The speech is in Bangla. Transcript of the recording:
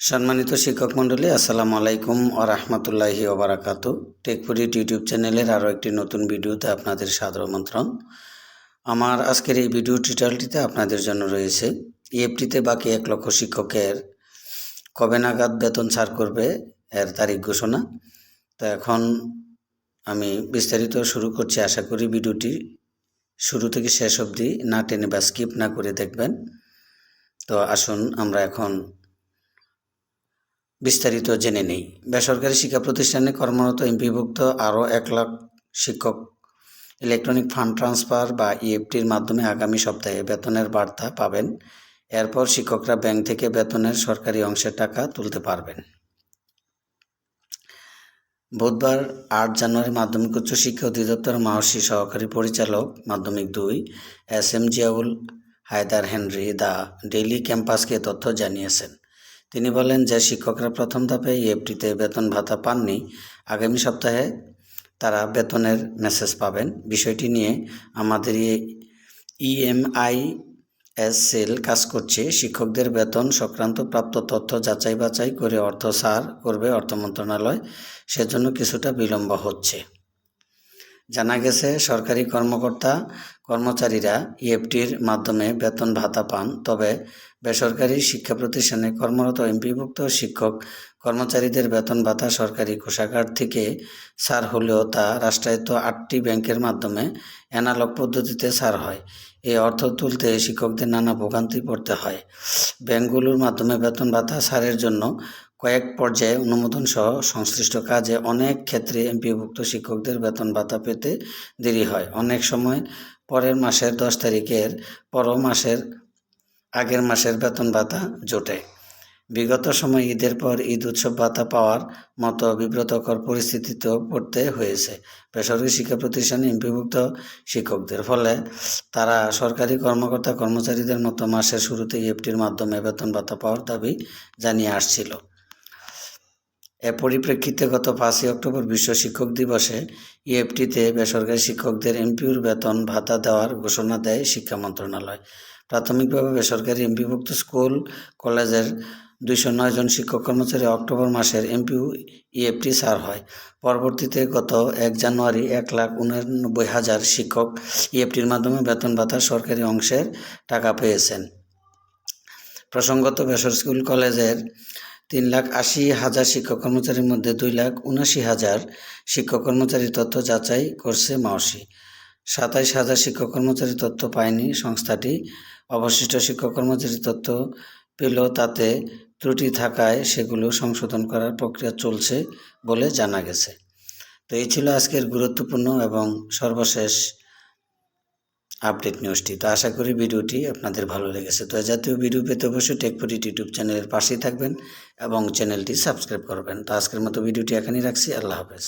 সম্মানিত শিক্ষক মণ্ডলী, আসসালামু আলাইকুম ও রহমতুল্লাহি ওবরাকাত টেকপুরিট ইউটিউব চ্যানেলের আরও একটি নতুন ভিডিওতে আপনাদের সাদর আমন্ত্রণ। আমার আজকের এই ভিডিও টিউটোরিয়ালটিতে আপনাদের জন্য রয়েছে ইএফটিতে বাকি এক লক্ষ শিক্ষকের কবে নাগাদ বেতন ছাড় করবে এর তারিখ ঘোষণা। তো এখন আমি বিস্তারিত শুরু করছি। আশা করি ভিডিওটি শুরু থেকে শেষ অবধি না টেনে বা স্কিপ না করে দেখবেন। তো আসুন, আমরা এখন বিস্তারিত জেনে নেই। বেসরকারি শিক্ষা প্রতিষ্ঠানে কর্মরত এমপিভুক্ত আরও এক লাখ শিক্ষক। ইলেকট্রনিক ফান্ড ট্রান্সফার বা ইএফটির মাধ্যমে আগামী সপ্তাহে বেতনের বার্তা পাবেন। এরপর শিক্ষকরা ব্যাংক থেকে বেতনের সরকারি অংশের টাকা তুলতে পারবেন। বুধবার আট জানুয়ারি মাধ্যমিক উচ্চ শিক্ষা অধিদপ্তর মাহসি সহকারী পরিচালক মাধ্যমিক দুই S M Ziaul Haider Henry the daily ক্যাম্পাসকে তথ্য জানিয়েছেন। তিনি বলেন, যে শিক্ষকরা প্রথম ধাপে ইএফটিতে বেতন ভাতা পাননি, আগামী সপ্তাহে তারা বেতনের মেসেজ পাবেন। বিষয়টি নিয়ে আমাদের ইএমআই এস সেল কাজ করছে। শিক্ষকদের বেতন সংক্রান্ত প্রাপ্ত তথ্য যাচাই বাছাই করে অর্থ সার করবে অর্থ মন্ত্রণালয়। সেজন্য কিছুটা বিলম্ব হচ্ছে। জানা গেছে, সরকারি কর্মকর্তা, কর্মচারীরা ইএফটির মাধ্যমে বেতন ভাতা পান, তবে বেসরকারি শিক্ষা প্রতিষ্ঠানে কর্মরত এমপিভুক্ত শিক্ষক কর্মচারীদের বেতন ভাতা সরকারি কোষাগার থেকে সার হলেও তা রাষ্ট্রায়ত্ত আটটি ব্যাংকের মাধ্যমে অ্যানালগ পদ্ধতিতে সার হয়। এই অর্থ তুলতে শিক্ষকদের নানা ভোগান্তি পড়তে হয়। ব্যাংকগুলোর মাধ্যমে বেতন ভাতা সারের জন্য কয়েক পর্যায়ে অনুমোদন সহ সংশ্লিষ্ট কাজে অনেক ক্ষেত্রে এমপিভুক্ত শিক্ষকদের বেতন ভাতা পেতে দেরি হয়। অনেক সময় পরের মাসের দশ তারিখের পর মাসের আগের মাসের বেতন ভাতা জোটে। বিগত সময় ঈদের পর ঈদ উৎসব ভাতা পাওয়ার মতো বিব্রতকর পরিস্থিতিতেও পড়তে হয়েছে। বেসরকারি শিক্ষা প্রতিষ্ঠানে এমপিভুক্ত শিক্ষকদের ফলে তারা সরকারি কর্মকর্তা কর্মচারীদের মতো মাসের শুরুতে ইএফটির মাধ্যমে বেতন ভাতা পাওয়ার দাবি জানিয়ে আসছিল। এ পরিপ্রেক্ষিতে গত পাঁচই অক্টোবর বিশ্ব শিক্ষক দিবসে ইএফটিতে বেসরকারি শিক্ষকদের এমপিউর বেতন ভাতা দেওয়ার ঘোষণা দেয় শিক্ষা মন্ত্রণালয়। প্রাথমিকভাবে বেসরকারি এমপিভুক্ত স্কুল, কলেজের দুইশো নয় জন শিক্ষক কর্মচারী অক্টোবর মাসের এমপিউ ইএফটি সার হয়। পরবর্তীতে গত এক জানুয়ারি এক লাখ উনানব্বই হাজার শিক্ষক ইএফটির মাধ্যমে বেতন ভাতার সরকারি অংশের টাকা পেয়েছেন। প্রসঙ্গত বেসর স্কুল, কলেজের তিন লাখ আশি হাজার শিক্ষক কর্মচারীর মধ্যে দুই লাখ উনাশি হাজার শিক্ষক কর্মচারীর তথ্য যাচাই করছে মাওসি। সাতাইশ হাজার শিক্ষক কর্মচারীর তথ্য পায়নি সংস্থাটি। অবশিষ্ট শিক্ষক কর্মচারীর তথ্য পেল তাতে ত্রুটি থাকায় সেগুলো সংশোধন করার প্রক্রিয়া চলছে বলে জানা গেছে। তো এই ছিল আজকের গুরুত্বপূর্ণ এবং সর্বশেষ আপডেট নিউজটি। তো আশা করি ভিডিওটি আপনাদের ভালো লেগেছে। তো জাতীয় ভিডিও পেতে অবশ্যই টেকপরিট ইউটিউব চ্যানেলের পাশেই থাকবেন এবং চ্যানেলটি সাবস্ক্রাইব করবেন। তো আজকের মতো ভিডিওটি এখানেই রাখছি। আল্লাহ হাফেজ।